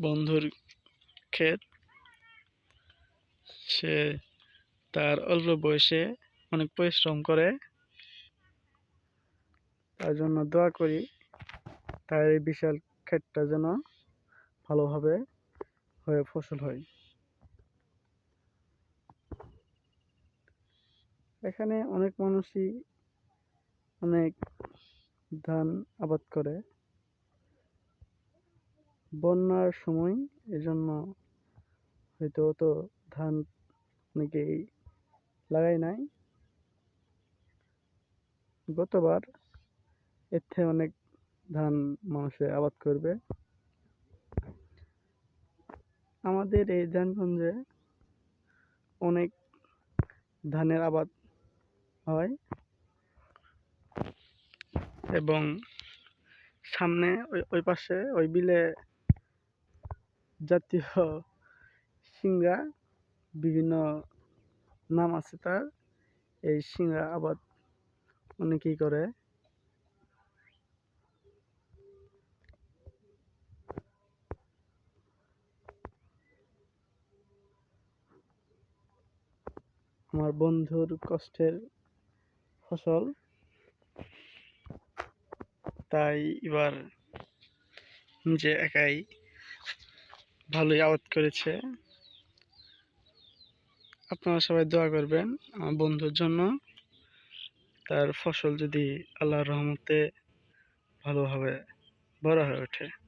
বন্ধুর ক্ষেত। সে তার অল্প বয়সে অনেক পরিশ্রম করে। তার জন্য দোয়া করি, তার এই বিশাল ক্ষেতটা যেন ভালোভাবে হয়ে ফসল হয়। এখানে অনেক মানুষই অনেক ধান আবাদ করে। বন্যার সময় এজন্য হয়তো অত ধান অনেকেই লাগাই নাই। গতবার এর থেকে অনেক ধান মানুষে আবাদ করবে। আমাদের এই ধানগঞ্জে অনেক ধানের আবাদ হয় এবং সামনে ওই ওই পাশে ওই বিলে জাতীয় সিংড়া বিভিন্ন নাম আছে তার। এই সিংড়া আবাদ অনেকেই করে। আমার বন্ধুর কষ্টের ফসল। তাই এবার নিজে একাই ভালোই আবাদ করেছে। আপনারা সবাই দোয়া করবেন আমার বন্ধুর জন্য। তার ফসল যদি আল্লাহর রহমতে ভালোভাবে বড় হয়ে ওঠে।